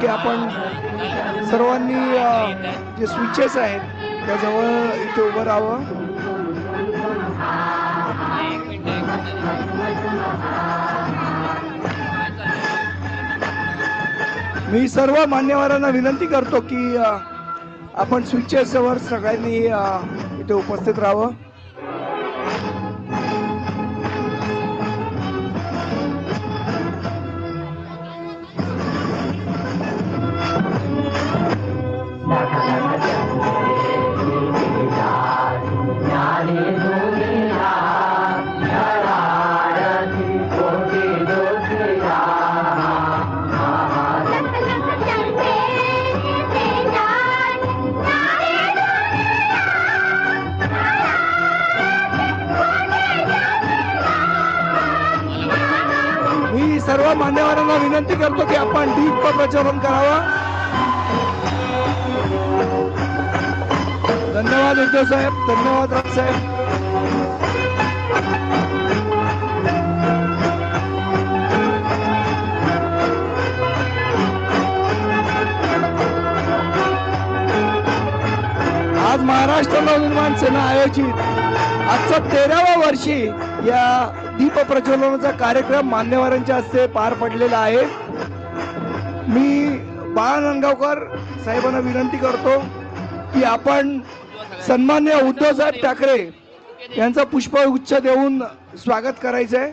की आपण सर्वांनी जे स्विचेस आहेत त्याजवळ इथे उभं राहावं. मी सर्व मान्यवरांना विनंती करतो की आपण स्विचेसवर सगळ्यांनी इथे उपस्थित राहावं. मान्यवरांना विनंती करतो की आपण दीप प्रज्वलन करावं धन्यवाद उद्धव साहेब धन्यवाद राज साहेब महाराष्ट्र नवनिर्माण सेना आयोजित. आजचा तेराव्या वर्षी या दीप प्रज्वलनाचा कार्यक्रम मान्यवरांच्या हस्ते पार पडलेला आहे. मी बाळा नांदगावकर साहेबांना विनंती करतो की आपण सन्मान्य उद्धवसाहेब ठाकरे यांचा पुष्पगुच्छ देऊन स्वागत करायचं आहे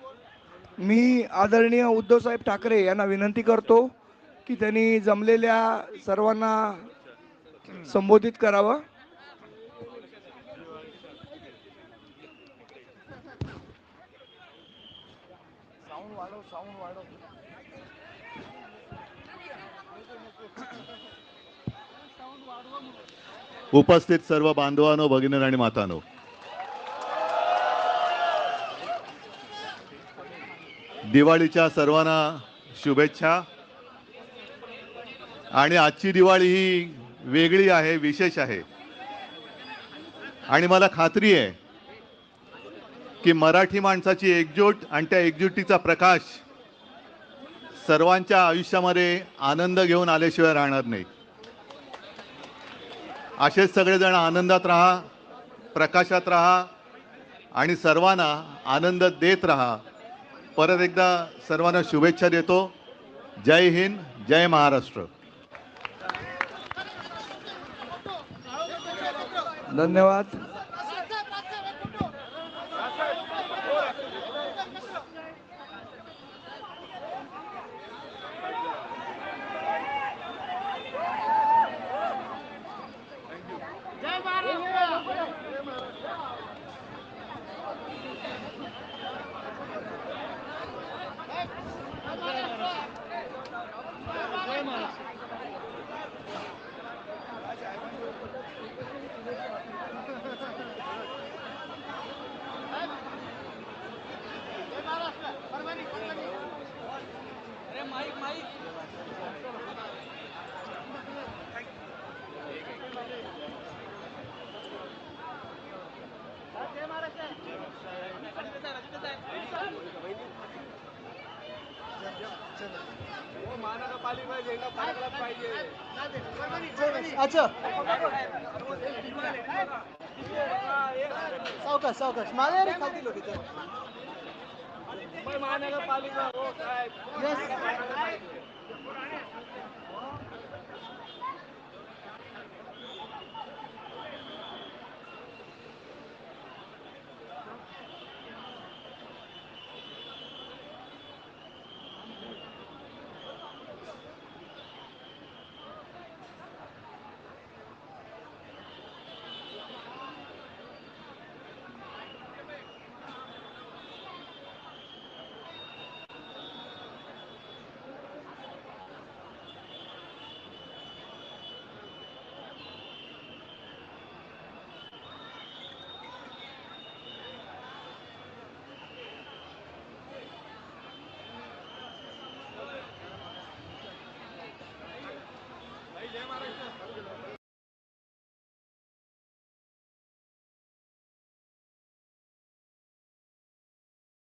मी आदरणीय उद्धव साहेब ठाकरे यांना विनंती करतो की त्यांनी जमलेल्या सर्वांना संबोधित करावं. उपस्थित सर्व बांधवांनो भगिनी आणि मातानो. दिवाळीच्या सर्वांना शुभेच्छा. आणि आजची दिवाळी ही वेगळी आहे विशेष आहे. आणि मला खात्री आहे की मराठी माणसाची एकजूट आणि त्या एकजुटीचा प्रकाश सर्वांच्या आयुष्यामध्ये आनंद घेऊन आल्याशिवाय राहणार नाही. असेच सगळेजण आनंदात राहा प्रकाशात राहा आणि सर्वांना आनंद देत राहा. परत एकदा सर्वांना शुभेच्छा देतो. जय हिंद जय महाराष्ट्र. धन्यवाद. अच्छा। सावकाश सावकाश। माझ्या रे खाली लोक इथे। महानगरपालिका